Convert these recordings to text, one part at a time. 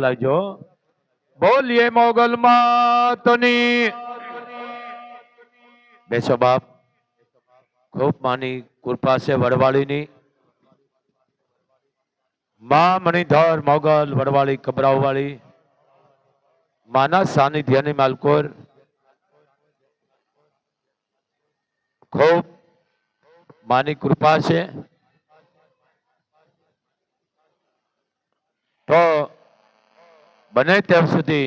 બોલાવજો. બોલીએ મોગલ માતની. બેસો બાપ. ખૂબ માની કૃપા છે વડવાળીની. માં મણિધર મોગલ વડવાળી કબરાવવાળી માના સાનિધ્યની માલકોર. ખૂબ માની કૃપા છે. તો બને ત્યાં સુધી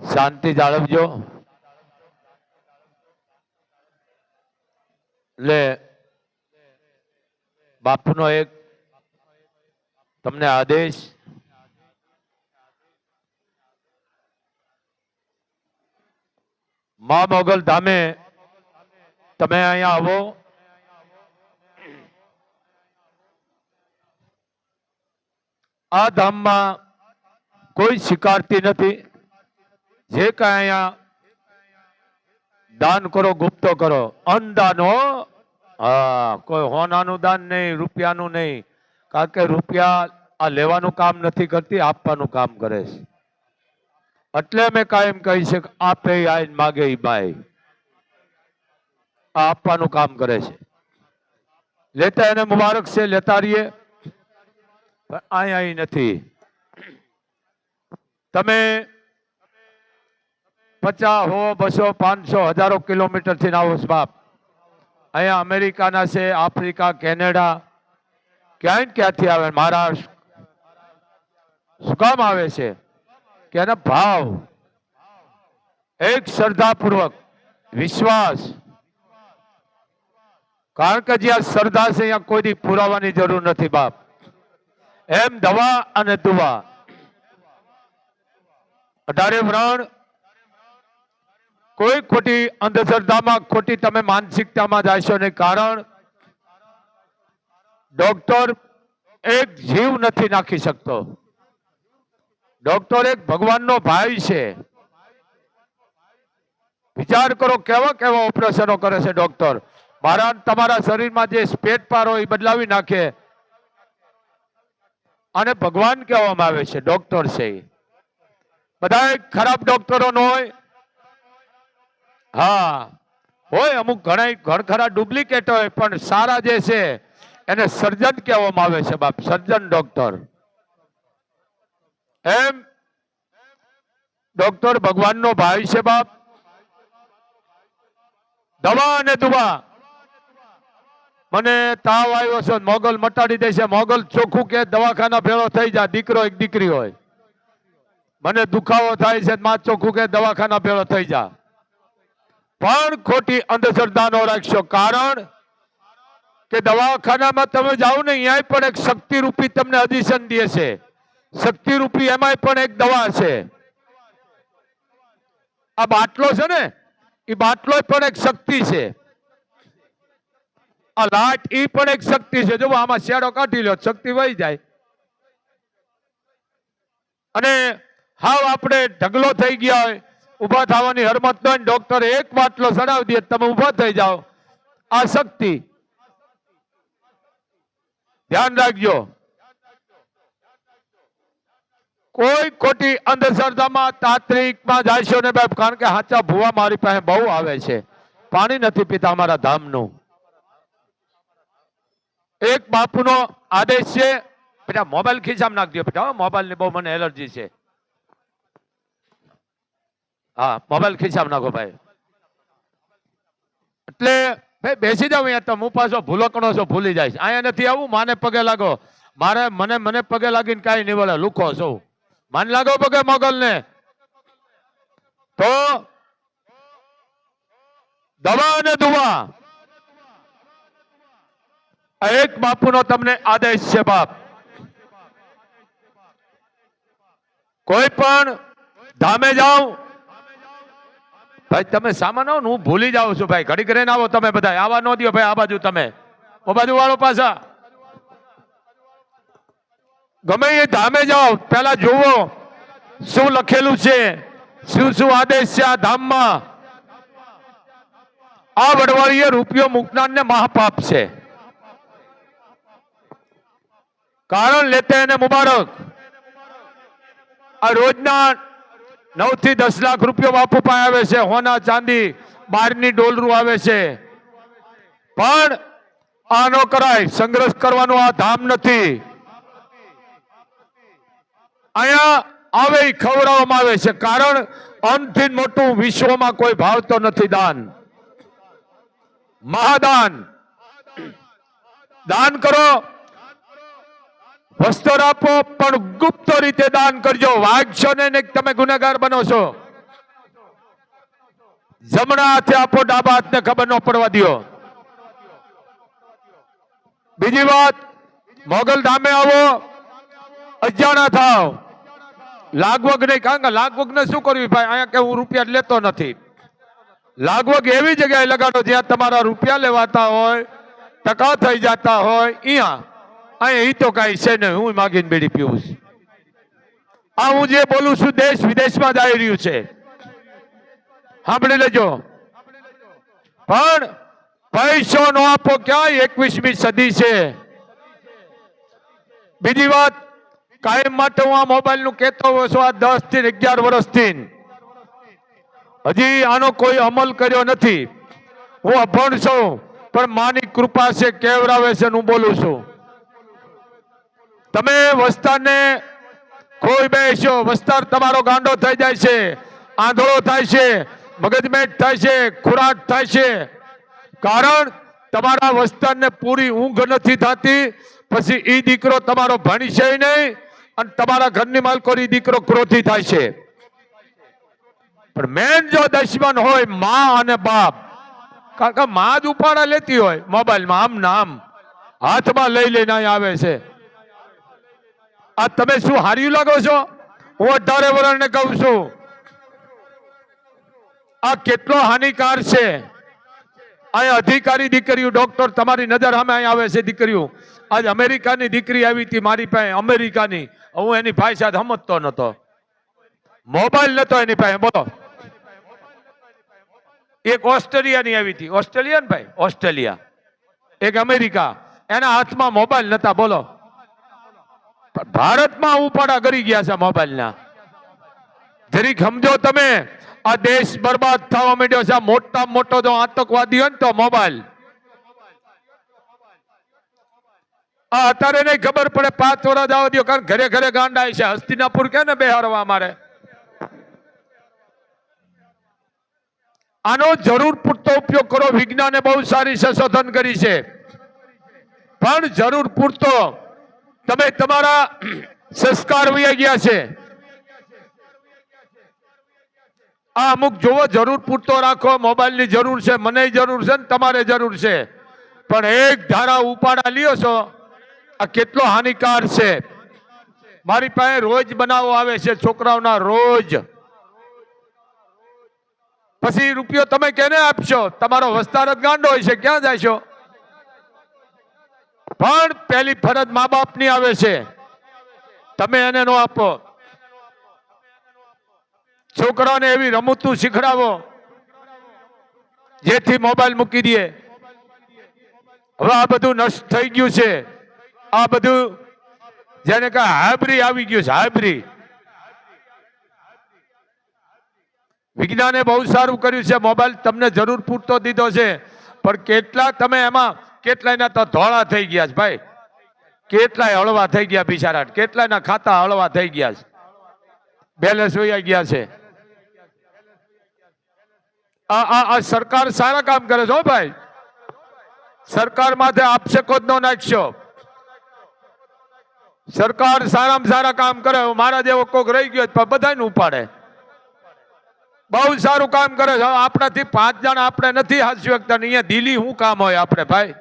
શાંતિ જાળવજો. એટલે બાપુનો એક તમને આદેશ. મા મોગલ ધામે તમે અહીંયા આવો. આ ધામમાં કોઈ સ્વીકારતી નથી. જે કઈ અહીંયા દાન કરો, ગુપ્તો કરો અન્નદાનો હા, કોઈ હોનાનું દાન નહીં, રૂપિયાનું નહીં. કારણ કે રૂપિયા આ લેવાનું કામ નથી કરતી, આપવાનું કામ કરે છે. એટલે મેં કાયમ કહી છે આપે આઈને માગે ભાઈ. આ આપવાનું કામ કરે છે. લેતા એને મુબારક છે, લેતા રહીએ. પણ અહીંયા નથી. તમે પચાસ હો, બસો, પાંચસો, હજારો કિલોમીટરથી ના આવો બાપ. અહીંયા અમેરિકાના છે, આફ્રિકા, કેનેડા. ક્યાંય ક્યાંથી આવે? મહારાષ્ટ્ર શું કામ આવે છે? કે એના ભાવ એક શ્રદ્ધાપૂર્વક, વિશ્વાસ. કારણ કે જ્યાં શ્રદ્ધા છે, ત્યાં કોઈ પુરાવાની જરૂર નથી બાપ. એમ દવા અને દુવા. અઢારે વ્રણ. કોઈ ખોટી અંધશ્રદ્ધામાં, ખોટી તમે માનસિકતામાં જાશો નહીં કારણ, ડોક્ટર એક જીવ નથી નાખી શકતો. ડોક્ટર એક ભગવાનનો ભાઈ છે. વિચાર કરો કેવા કેવા ઓપરેશનો કરે છે ડોક્ટર. મારા તમારા શરીરમાં જે પેટ પાર હોય એ બદલાવી નાખે. અને ભગવાન કહેવામાં આવે છે, ડોક્ટર છે એ. બધા ખરાબ ડોક્ટરો નો હોય? હા. હોય અમુક ઘણા ઘણ ખરા ડુપ્લિકેટ હોય, પણ સારા જે છે, એને સર્જન કહેવામાં આવે છે બાપ, સર્જન ડોક્ટર. એમ? ડોક્ટર ભગવાનનો ભાઈ છે બાપ. દવા અને દુવા. મને તાવ આવ્યો છે, મોગલ મટાડી દે છે, મોગલ ચોખ્ખું કે દવાખાના ભેળો થઈ જાય દીકરો એક દીકરી હોય. મને દુખાવો થાય છે માં ચોખ્ખું કે દવાખાના ભેળો થઈ જા. પણ ખોટી અંધશ્રદ્ધા નો રાખશો. કારણ કે દવાખાનામાં તમે જાઓ ને અહીંયા પણ એક શક્તિ રૂપી તમને અધિશન દે છે. શક્તિરૂપી એમાંય પણ એક દવા છે. આ બાટલો છે ને, એ બાટલો પણ એક શક્તિ છે. આ લાટ એ પણ એક શક્તિ છે. જો આમાં શેડો કાઢી લો, શક્તિ વહી જાય. અને હાવ આપણે ઢગલો થઈ ગયા હોય. ઊભા થવાની હરમત ન ડોક્ટર એક બાટલો ચડાવી દે, તમે ઊભા થઈ જાઓ. આ શક્તિ. ધ્યાન રાખજો. કોઈ ખોટી અંધશ્રદ્ધામાં તાત્રિકમાં જાશો ને બાપ, કારણ કે હાચા ભૂવા મારી પાસે બહુ આવે છે. પાણી નથી પીતા અમારા ધામનું. એક બાપુનો આદેશ છે, બેટા મોબાઈલ ખીચામાં નાખ દો બેટા મોબાઈલની બહુ મને એલર્જી છે. હા, મોબાઈલ ખિસ્સામાં નાખો ભાઈ. એટલે, ભાઈ, બેસી જાવ અહીંયા તમે હું પાછો ભૂલકણો છો, ભૂલી જાય અહીંયા નથી આવું, માને પગે લાગો. મારે, મને મને પગે લાગીને કાંઈ નહીં બોલે, લુખો છો. માન લાગો પગે મોગલ ને તો, દવા અને દુવા. એક બાપુનો તમને આદેશ છે, બાપ. કોઈ પણ ધામે જાઓ ભાઈ, તમે સામાન આવો ને હું ભૂલી જાઉં છું ભાઈ. ઘડી કરીને આવો તમે બધા આવા ન દો ભાઈ, આ બાજુ તમે. ઓ બાજુ વાળો પાછા. ગમે એ ધામે જાઓ, પેલા જુઓ શું લખેલું છે. શું શું આદેશ છે આ ધામમાં? આ વડવાળીએ રૂપિયો મૂકનારને મહાપાપ છે. કારણ લેતે એને મુબારક. આ રોજના નવથી દસ લાખ રૂપિયા બાપુ પાસે આવે છે. હોના ચાંદી બારની ડોલરું આવે છે. પણ આ ન કરાય. સંઘર્ષ કરવાનું આ ધામ નથી. અહીંયા આવે ખવડાવવામાં આવે છે. કારણ અનથી મોટું વિશ્વમાં કોઈ ભાવતો નથી દાન. મહાદાન. દાન કરો. વસ્ત્ર આપો, પણ ગુપ્ત રીતે દાન કરજો. વાગશો ને તમે ગુનેગાર બનો છો. જમણા હાથે આપો, ડાબા હાથને ખબર ન પડવા દ્યો. બીજી વાત, મોગલ ધામે આવો અજાણા થાવ. લાગવગ નહીં, કારણ કે લાગવગ ને શું કરવી ભાઈ? અહીંયા કે હું રૂપિયા લેતો નથી. લાગવગ એવી જગ્યાએ લગાડો જ્યાં તમારા રૂપિયા લેવાતા હોય, ટકા થઈ જતા હોય અહીંયા અહીંયા ઈ તો કાંઈ છે નહીં, હું માગીને બેડી પીવું છું. આ હું જે બોલું છું, દેશ વિદેશમાં જ આવી રહ્યું છે. સાંભળી લેજો. પણ પૈસો નો આપો ક્યાંય એકવીસમી સદી છે? બીજી વાત, કાયમ માટે હું આ મોબાઈલનું હોઉં છું, આ દસથી અગિયાર વર્ષથી. હજી આનો કોઈ અમલ કર્યો નથી. હું અભણ છું, પણ માની કૃપા છે કેવરાવે છે હું બોલું છું. તમે વસ્તારને કોઈ બેસો. વસ્તાર તમારો ગાંડો થઈ જાય છે. આંધળો થાય છે. મગજમેટ થાય છે. ખોરાક થાય છે. કારણ તમારા વસ્તારને પૂરી ઊંઘ નથી થતી. પછી ઈ દીકરો તમારો ભણી છે નહીં અને તમારા ઘરની માલકોની દીકરો ક્રોધી થાય છે. પણ મેન જો દશમન હોયમાં અને બાપ, કારણ કે માં જ ઉપાડા લેતી હોય મોબાઈલમાં, આમ નામ હાથમાં લઈ લઈને આવે છે. આ તમે શું હાર્યું લાગો છો? હું અઢારે વર્ષને કહું છું. આ કેટલો હાનિકાર છે. અહીંયા અધિકારી દીકરીઓ, ડોક્ટર, તમારી નજર સામે અહીં આવે છે દીકરીઓ. આજ અમેરિકાની દીકરી આવી હતી મારી પાસે, અમેરિકાની. હું એની ભાઈ સાથે સમજતો નતો મોબાઈલ નતો એની પાસે, બોલો. એક ઓસ્ટ્રેલિયાની આવી હતી. ઓસ્ટ્રેલિયા ભાઈ? ઓસ્ટ્રેલિયા. એક અમેરિકા. એના હાથમાં મોબાઈલ નતા બોલો. ભારતમાં ઉપાડા કરી ગયા છે મોબાઈલના. જરીક સમજો તમે, આ દેશ બરબાદ થવા માંડ્યો છે મોટા મોટો જો આતંકવાદી હોય ને તો મોબાઈલ. આ અત્યારે નહીં ખબર પડે, પાંચ વર્ષ આવવા દો કારણ ઘરે ઘરે ગાંડા છે, હસ્તિનાપુર કે ને બેહારવા મારે આનો જરૂર પૂરતો ઉપયોગ કરો, વિજ્ઞાને બહુ સારી સંશોધન કરી છે. પણ જરૂર પૂરતો તમે તમારા સંસ્કાર વહી ગયા છે. આ અમુક જોવો, જરૂર પૂરતો રાખો, મોબાઈલની જરૂર છે મને જરૂર છે ને તમારે જરૂર છે. પણ એક ધારા ઉપાડા લ્યો છો, આ કેટલો હાનિકાર છે. મારી પાસે રોજ બનાવો આવે છે, છોકરાઓના રોજ. પછી રૂપિયો તમે કેને આપશો? તમારો વસ્તાર જ ગાંડો હોય છે, ક્યાં જાય છો? પણ પેલી ફરજ મા બાપની આવે છે. તમે એને નો આપો. છોકરાને એવી રમતું શીખડાવો. જેથી મોબાઈલ મૂકી દે. હવે આ બધું નષ્ટ થઈ ગયું છે. આ બધું જેને કહે હાયબ્રી આવી ગયું છે, હાયબ્રી. વિજ્ઞાને બહુ સારું કર્યું છે, મોબાઈલ તમને જરૂર પૂરતો દીધો છે. પણ કેટલા તમે એમાં કેટલાયના તો ધોળા થઈ ગયા છે, ભાઈ. કેટલાય હળવા થઈ ગયા બિચારા. કેટલાયના ખાતા હળવા થઈ ગયા છે. બેલેન્સ વયા ગયા છે. આ આ સરકાર સારા કામ કરે છે, હો, ભાઈ. સરકાર માથે આક્ષેપો જ ન નાખશો. સરકાર સારામાં સારા કામ કરે મારા જેવો કોક રહી ગયો તો બધાને ઉપાડે. બહુ સારું કામ કરે છે. આપણાથી પાંચ જણ આપણે નથી હાસ્ય ને અહીંયા દિલ્હી શું કામ હોય આપણે, ભાઈ?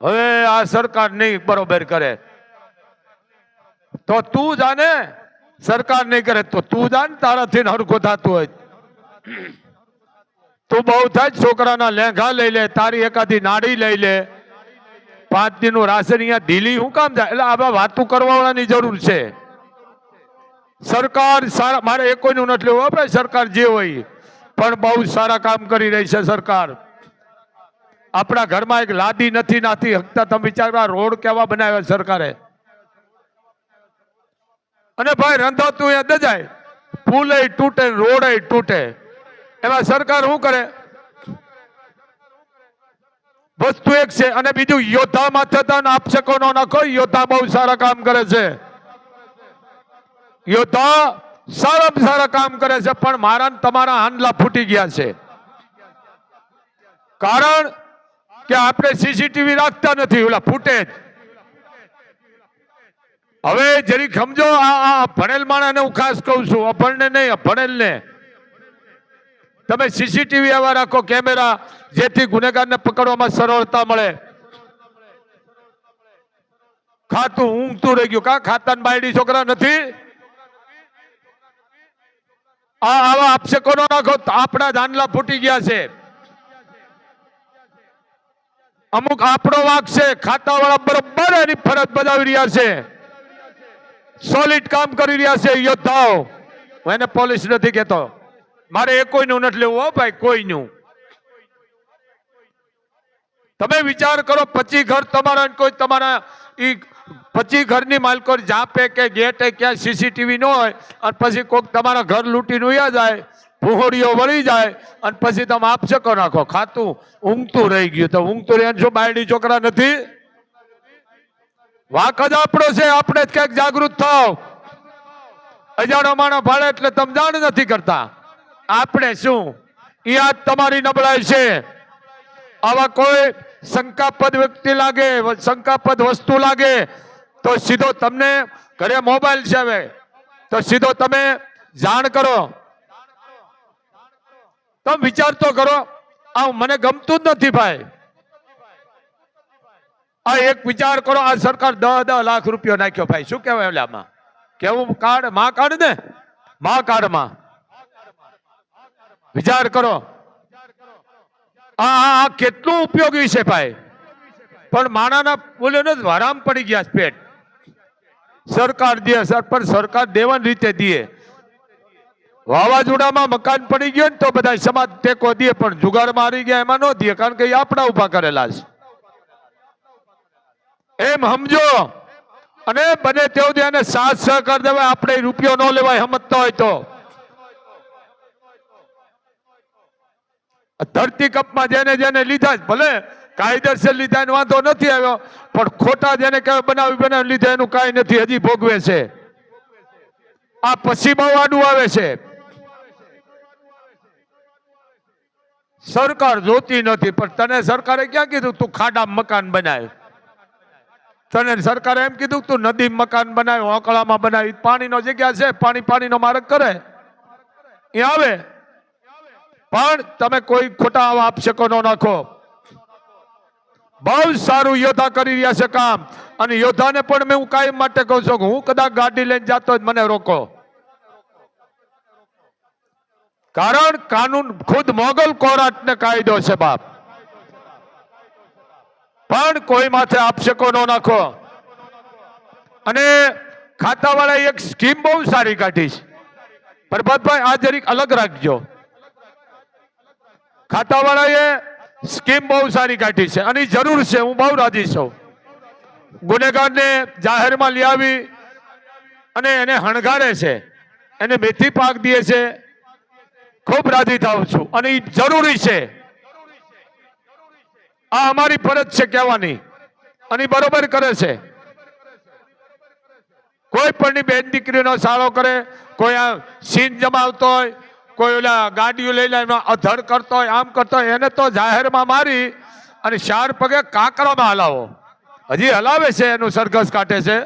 હવે આ સરકાર નહીં બરોબર કરે. તો તું જાને, સરકાર નહીં કરે તો તું જાન, તારાથી હરખું થતું હોય. તું બહુ થાય છોકરાના લેંઘા લઈ લે, તારી એકાદી નાડી લઈ લે. પાંચ દિનનું રાશન અહીંયા દિલ્હી શું કામ જાય એટલે આવા વાતું કરવાવાળાની જરૂર છે. સરકાર સારા, મારે એ કોઈનું નથી લેવું આપણે સરકાર જે હોય. પણ બહુ સારા કામ કરી રહી છે સરકાર. આપણા ઘરમાં એક લાદી નથી, નાથી હકતા તમે વિચાર રોડ કેવા બનાવ્યા સરકારે? અને ભાઈ રંધાતું એ દજાય. પુલે તૂટે, રોડે તૂટે. એમાં સરકાર શું કરે? વસ્તુ એક છે અને બીજું, યોદ્ધા માથે આપશે આપશકો નો નાખો, યોદ્ધા બહુ સારા કામ કરે છે. યોદ્ધા સારામાં સારા કામ કરે છે, પણ મારા તમારા હાંડલા ફૂટી ગયા છે. કારણ કે આપણે સીસીટીવી રાખતા નથી, ઓલા ફૂટે હવે જરીક સમજો, આ ભણેલ માણસને હું ખાસ કહું છું, અભણને નહીં ભણેલ ને તમે સીસીટીવી આવા રાખો, કેમેરા જેથી ગુનેગારને પકડવામાં સરળતા મળે. ખાતું ઊંઘતું રહી ગયું. કા ખાતા બાયડી છોકરા નથી? આ આવા આપશે નો નાખો આપણા દાંડલા ફૂટી ગયા છે. અમુક આપણો વાક છે ખાતા વાળા બરોબર એની ફરજ બજાવી રહ્યા છે. સોલિડ કામ કરી રહ્યા છે, યોદ્ધાઓ. હું એને પોલીસ નથી કહેતો. મારે એ કોઈનું નથી લેવું, હો ભાઈ, કોઈનું. તમે વિચાર કરો, પચી ઘર તમારા કોઈ તમારા ઈ પચી ઘરની માલકો જાપે કે ગેટે ક્યાં સીસીટીવી ન હોય, અને પછી કોઈક તમારા ઘર લૂંટીને ઉયા જાય ભૂહોડીઓ વળી જાય અને પછી તમે આપશકો નાખો. ખાતું ઊંઘતું રહી ગયું. તો ઊંઘતું રહે શું બાયડી છોકરા નથી? વાક જ આપણો છે. આપણે જ ક્યાંક જાગૃત થાવ. અજાણો માણસ ભાડે એટલે તમે જાણ નથી કરતા. આપણે શું? એ આ તમારી નબળાઈ છે. આવા કોઈ શંકાપદ વ્યક્તિ લાગે શંકાપદ વસ્તુ લાગે, તો સીધો તમને, ઘરે મોબાઈલ છે હવે, તો સીધો તમે જાણ કરો. તમે વિચાર તો કરો, આ મને ગમતું જ નથી ભાઈ. આ એક વિચાર કરો, આ સરકાર દસ દહ લાખ રૂપિયો નાખ્યો ભાઈ. શું કહેવાય ઓલામાં કેવું કાર્ડ? માં કાર્ડ ને? માં કાર્ડમાં. વિચાર કરો. આ કેટલું ઉપયોગી છે ભાઈ. પણ માણાના બોલ્યો ને હરામ પડી ગયા પેટ. સરકાર દે, સર, પણ સરકાર દેવાની રીતે દે. વાવાઝોડામાં મકાન પડી ગયું ને તો બધા સમાજ ટેકો દે, પણ જુગાડ મારી ગયા, એમાં ન દે, કારણ કે એ આપણા ઊભા કરેલા છે. એમ સમજો. અને બને તેવું દે, અને સાથ સહકાર દેવાય, આપણે રૂપિયો ન લેવાય, સમજતા હોય તો. ધરતી કપમાં જેને જેને લીધા ભલે કાયદેસર લીધા એનો વાંધો નથી આવ્યો, પણ ખોટા જેને કહેવાય બનાવી બનાવી લીધા, એનું કાંઈ નથી, હજી ભોગવે છે. આ આડું આવે છે. સરકાર જોતી નથી, પણ તને સરકારે ક્યાં કીધું તું ખાડા મકાન બનાવે તને સરકારે એમ કીધું તું નદી મકાન બનાવ ઓકળામાં બનાવી પાણીનો જગ્યા છે, પાણી પાણીનો માર્ગ કરે. એ આવે. પણ તમે કોઈ ખોટા આપશકો ન નાખો. બહુ સારું યોદ્ધા કરી રહ્યા છે કામ. અને યોદ્ધાને પણ મેં હું કાયમ માટે કહું છું હું કદાચ ગાડી લઈને જાતો જ મને રોકો. કારણ કાનૂન ખુદ મોગલ કોરાટને કાયદો છે બાપ. પણ કોઈ માથે આપશકો ન નાખો. અને ખાતાવાળાએ એક સ્કીમ બહુ સારી કાઢી છે. પ્રભાતભાઈ, આ જરીક અલગ રાખજો. ખાતાવાળાએ સ્કીમ બહુ સારી કાઢી છે અને જરૂર છે, હું બહુ રાજી છું. ગુનેગારને જાહેરમાં લઈ આવી અને એને હણગારે છે. એને મેથી પાક દે છે. ખૂબ રાજી થાઉં છું. અને એ જરૂરી છે. આ અમારી ફરજ છે કહેવાની. અને બરોબર કરે છે. કોઈ પણની બેન દીકરીનો સાળો કરે, કોઈ આ સીન જમાવતો હોય, કોઈ ઓલા ગાડીઓ લઈ લઈને અધડ કરતો હોય, આમ કરતો હોય, એને તો જાહેરમાં મારી અને ચાર પગે કાંકરામાં હલાવો. હજી હલાવે છે, એનું સરઘસ કાઢે છે.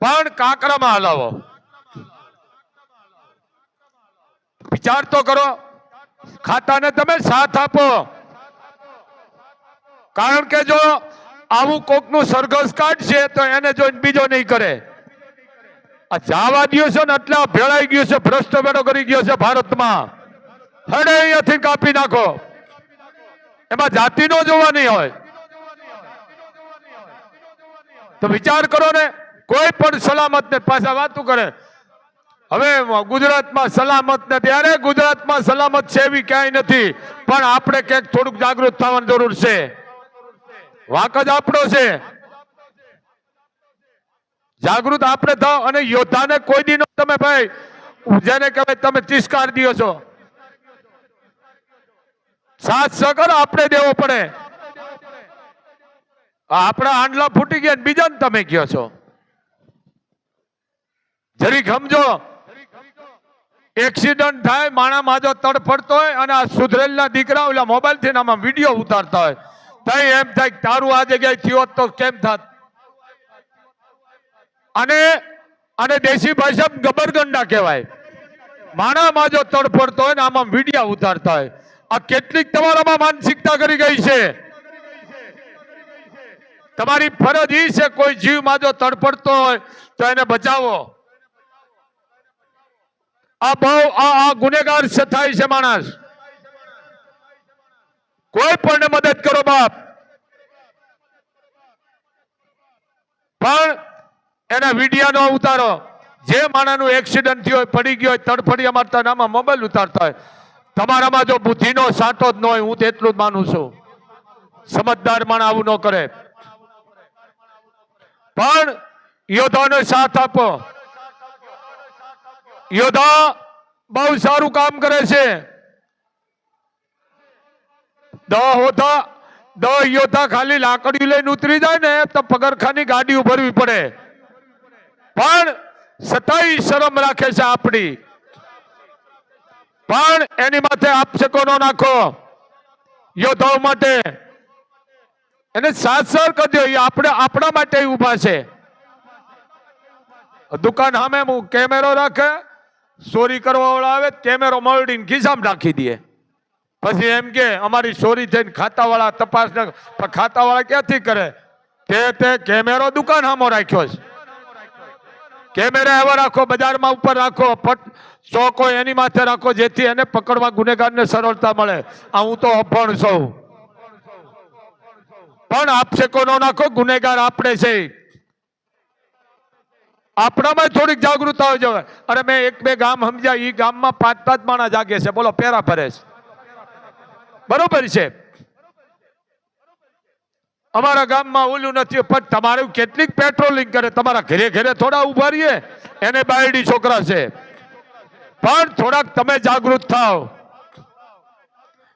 પણ કાંકરામાં હલાવો. વિચાર તો કરો. ખાતાને તમે સાથ આપો. કારણ કે જો આવું કોકનું સરઘસ કાઢશે તો એને જોઈને બીજો નહીં કરે. આ જાવા દ્યો છે ને એટલા ભેળાઈ ગયો છે, ભ્રષ્ટ ભેળો કરી ગયો છે ભારતમાં. હડે અહીંયાથી કાપી નાખો. એમાં જાતિ નો જોવાની હોય. તો વિચાર કરો ને, કોઈ પણ સલામત ને પાછા વાતું કરે. હવે ગુજરાતમાં સલામત નથી. અરે, ગુજરાતમાં સલામત છે એવી ક્યાંય નથી. પણ આપણે ક્યાંક થોડુંક જાગૃત થવાની જરૂર છે. વાક જ આપણો છે. જાગૃત આપણે થાવ અને યોદ્ધાને કોઈ દી તમે ભાઈ, જેને કહેવાય તમે તિસ્કાર દો છો. સાથ સગર આપણે દેવો પડે. આપણા આંડલા ફૂટી ગયા બીજાને તમે કયો છો. જરીક સમજો. એક્સિડન્ટ થાય માણા માજો તડફડતો હોય અને આ સુધરેલના દીકરા ઓલા મોબાઈલથી આમાં વીડિયો ઉતારતા હોય. તઈ એમ થાય તારું આ જગ્યાએ થયો તો કેમ થાત? અને અને દેશી ભાષા ગબરગંડા કહેવાય. માણા માજો તડફડતો હોય ને આમાં વિડીયા ઉતારતા હોય. આ કેટલીક તમારામાં માનસિકતા કરી ગઈ છે. તમારી ફરજ એ છે, કોઈ જીવ માજો તડફડતો હોય તો એને બચાવો. આ બહુ આ ગુનેગાર થાય છે માણસ. કોઈ પણ મદદ કરો બાપ. પણ એના વિડિયાનો ઉતારો. જે માણાનું એક્સિડન્ટ થયો પડી ગયો હોય તડફડિયા મારતા નામાં મોબાઈલ ઉતારતા હોય. તમારામાં જો બુદ્ધિનો સાટો જ ન હોય, હું તો એટલું જ માનું છું. સમજદાર માણસ આવું ન કરે. પણ યોદ્ધાનો સાથ આપો. યોદ્ધા બહુ સારું કામ કરે છે. દહ હોતા દહ યોદ્ધા ખાલી લાકડી લઈને ઉતરી જાય ને, તો પગરખાની ગાડી ઉભરવી પડે. પણ સતાઈ શરમ રાખે છે આપણી. પણ એની માથે આપશકો નો નાખો. યોદ્ધાઓ માટે. એને સાતસર કરજો આપણે, આપણા માટે ઊભા છે. દુકાન સામે કેમેરો રાખે. ચોરી કરવાવાળા આવે કેમેરો મળીને ખિસ્સામાં નાખી દે. પછી એમ કે, અમારી ચોરી થઈને ખાતાવાળા તપાસ ખાતાવાળા ક્યાંથી કરે? તે તે કેમેરો દુકાન સામો રાખ્યો છે. કેમેરા એવા રાખો, બજારમાં ઉપર રાખો પટ ચોક હોય એની માથે રાખો, જેથી એને પકડવા ગુનેગારને સરળતા મળે. આ હું તો અભણ છું. પણ આપશેકો ન નાખો? ગુનેગાર આપણે છે. આપણામાં થોડીક જાગૃતતા હોય જવાય અરે મેં એક બે ગામ સમજ્યા એ ગામમાં પાંચ પાંચ માણા જાગે છે. બોલો, પેરા ફરે છે. બરોબર છે. અમારા ગામમાં ઓલું નથી પણ તમારું કેટલીક પેટ્રોલિંગ કરે. તમારા ઘરે ઘરે થોડા ઊભા રહીએ, એને બાયડી છોકરા છે. પણ થોડાક તમે જાગૃત થાવ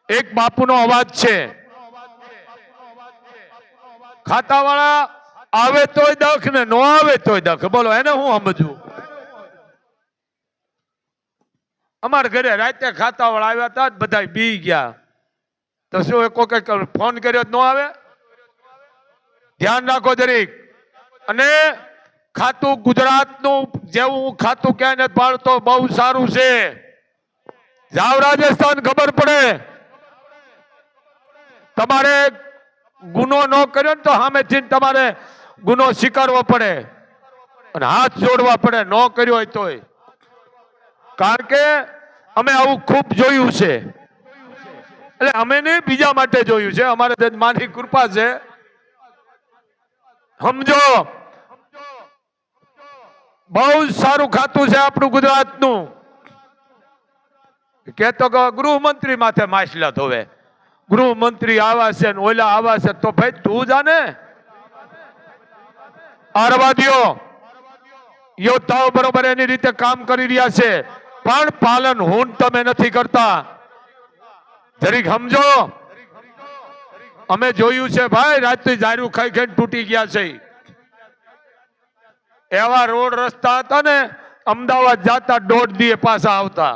એક બાપુનો અવાજ છે. ખાતાવાળા આવે તોય દખ ને નો આવે તોય દખ. બોલો, એને હું સમજવું? અમારા ઘરે રાતે ખાતા વાળા આવ્યા હતા બધા બી ગયા. તો શું કોઈ કંઈક ફોન કર્યો ન આવે? ધ્યાન રાખો જરીક. અને ખાતું ગુજરાતનું જેવું ખાતું ક્યાંય નથી પાડતો, બહુ સારું છે. જાવ રાજસ્થાન, ખબર પડે. તમારે ગુનો ન કર્યો ને તો સામેથી તમારે ગુનો સ્વીકારવો પડે અને હાથ જોડવા પડે, ન કર્યો હોય તોય. કારણ કે અમે આવું ખૂબ જોયું છે. એટલે અમે નહીં, બીજા માટે જોયું છે. અમારે માની કૃપા છે. સમજો. બહુ સારું ખાતું છે આપણું ગુજરાતનું. કેતો કે ગૃહમંત્રી માથે માછલા ધોવે. ગૃહમંત્રી આવા છે ઓલા આવા છે તો ભાઈ તું જાને. આરવાદીઓ, યોદ્ધાઓ બરોબર એની રીતે કામ કરી રહ્યા છે. પણ પાલન હું તમે નથી કરતા. જરીક સમજો. અમે જોયું છે ભાઈ રાતથી જારું ખાઈ ખાઈ તૂટી ગયા છે. એવા રોડ રસ્તા હતા ને, અમદાવાદ જાતા દોઢ દીએ પાછા આવતા.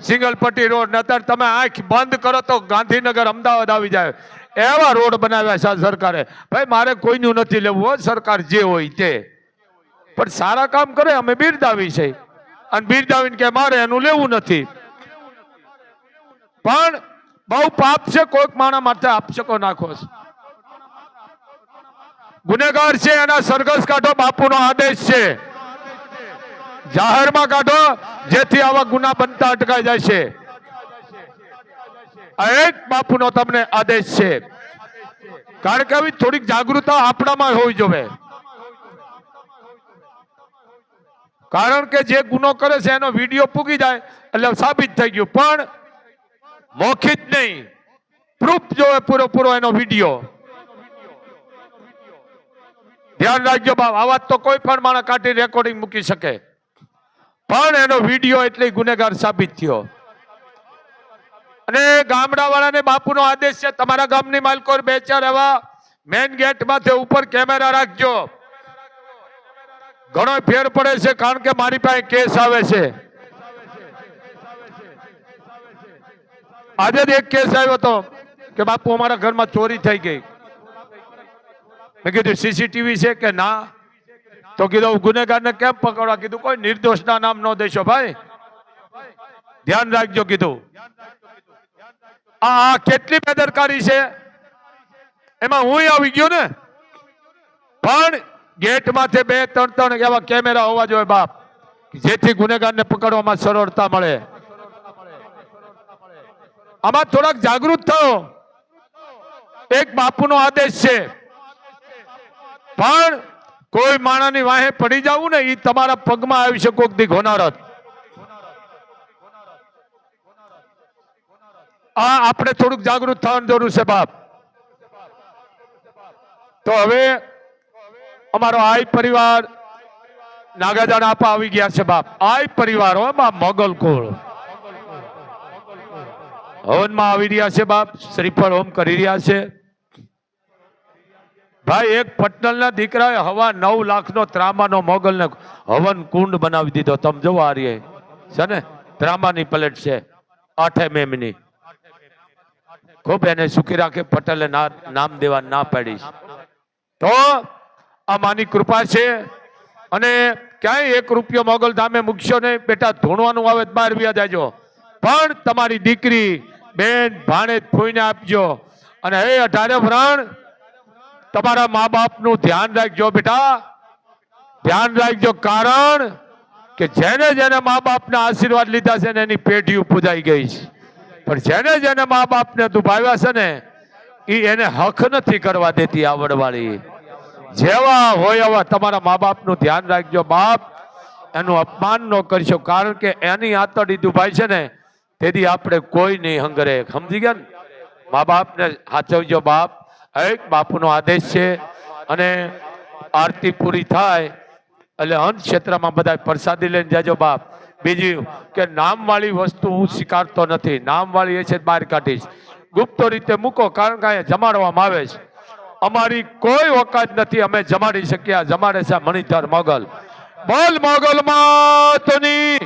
સિંગલ પટ્ટી રોડ ને અત્યારે તમે આંખ બંધ કરો તો ગાંધીનગર અમદાવાદ આવી જાય. એવા રોડ બનાવ્યા છે સરકારે. ભાઈ, મારે કોઈનું નથી લેવું હોય, સરકાર જે હોય તે. પણ સારા કામ કરે, અમે બિરદાવી છે. અને બિરદાવીને કે મારે એનું લેવું નથી. પણ બહુ પાપ છે, કોઈક માણા માટે આપશકો નાખો ગુનેગાર છે, એના સરઘસ કાઢો, બાપુનો આદેશ છે. જાહેરમાં કાઢો, જેથી આવા ગુના બનતા અટકાઈ જાય છે. એક બાપુનો તમને આદેશ છે. કારણ કે આવી થોડીક જાગૃતતા આપણામાં હોવી જોઈએ કારણ કે જે ગુનો કરે છે એનો વીડિયો પૂગી જાય એટલે સાબિત થઈ ગયું. પણ મૌખિક નહીં. પ્રૂફ જોવે પૂરો પૂરો એનો વીડિયો. ધ્યાન રાખજો બાપ આવા તો કોઈ પણ માણસ કાઢી રેકોર્ડિંગ મૂકી શકે. પણ એનો વીડિયો એટલે ગુનેગાર સાબિત થયો. અને ગામડા વાળાને બાપુનો આદેશ છે, તમારા ગામની માલકોર બે ચાર એવા મેન ગેટમાંથી ઉપર કેમેરા રાખજો. ઘણો ફેર પડે છે, કારણ કે મારી પાસે કેસ આવે છે. આજે એક કેસ આવ્યો હતો કે બાપુ અમારા ઘરમાં ચોરી થઈ ગઈ. મેં કીધું, સીસીટીવી છે કે ના? તો કીધું ગુનેગારને કેમ પકડવા? કીધું, કોઈ નિર્દોષના નામ ન દેશો ભાઈ. ધ્યાન રાખજો, કીધું. આ કેટલી બેદરકારી છે? એમાં હું આવી ગયો ને? પણ ગેટ માથે બે, ત્રણ ત્રણ એવા કેમેરા હોવા જોઈએ બાપ જેથી ગુનેગારને પકડવામાં સરળતા મળે. આમાં થોડાક જાગૃત થયો એક બાપુનો આદેશ છે. પણ કોઈ માણાની વાહે પડી જવું ને એ તમારા પગમાં આવી શકો દી ઘોનારત. આ આપણે થોડુંક જાગૃત થવાની જરૂર છે, બાપ. તો હવે અમારો આઈ પરિવાર નાગાજાણ આપા આવી ગયા છે, બાપ. આઈ પરિવાર હો, બાપ મોગલ કુળ હવનમાં આવી રહ્યા છે, બાપ. શ્રીફળ હોમ કરી રહ્યા છે. ભાઈ, એક પટનલના દીકરાએ હવા નવ લાખનો ત્રામાનો મોગલને હવન કુંડ બનાવી દીધો. તમે જોવો આ છે ને? ત્રામાની પ્લેટ છે. આઠે મેમની. ખૂબ એને સુખી રાખે પટેલે નામ દેવા ના પાડીશ. તો આ માની કૃપા છે અને ક્યાંય એક રૂપિયો મોગલ ધામે મૂકશો નહીં. બેટા, ધૂણવાનું આવે બહાર વ્યા જાજો. પણ તમારી દીકરી બેન ભાણે ફોઈને આપજો. અને હે અઢારે વ્રણ, તમારા મા બાપનું ધ્યાન રાખજો બેટા. ધ્યાન રાખજો કારણ કે જેને જેને મા બાપના આશીર્વાદ લીધા છે એની પેઢીઓ પૂજાઈ ગઈ છે. પણ જેને જેને મા બાપને દુભાવ્યા છે ને એ એને હક નથી કરવા દેતી આવડવાળી. જેવા હોય એવા તમારા મા બાપનું ધ્યાન રાખજો. બાપ એનું અપમાન ન કરશો, કારણ કે એની આતડી દુભાઈ છે ને, તેથી આપણે કોઈ નહીં હંગરે. સમજી ગયા ને? મા બાપને સાચવજો બાપ. એક બાપુનો આદેશ છે અને આરતી પૂરી થાય, એટલે અંત ક્ષેત્રમાં બધા પ્રસાદી લઈને જાજો બાપ. બીજી કે નામવાળી વસ્તુ હું સ્વીકારતો નથી. નામવાળી એ છે બહાર કાઢીશ. ગુપ્ત રીતે મૂકો કારણ કે અહીંયા જમાડવામાં આવે છે. અમારી કોઈ ઓકાત નથી. અમે જમાડી શક્યા જમાડે છે મણિધર મોગલ. બોલ મોગલ માતની.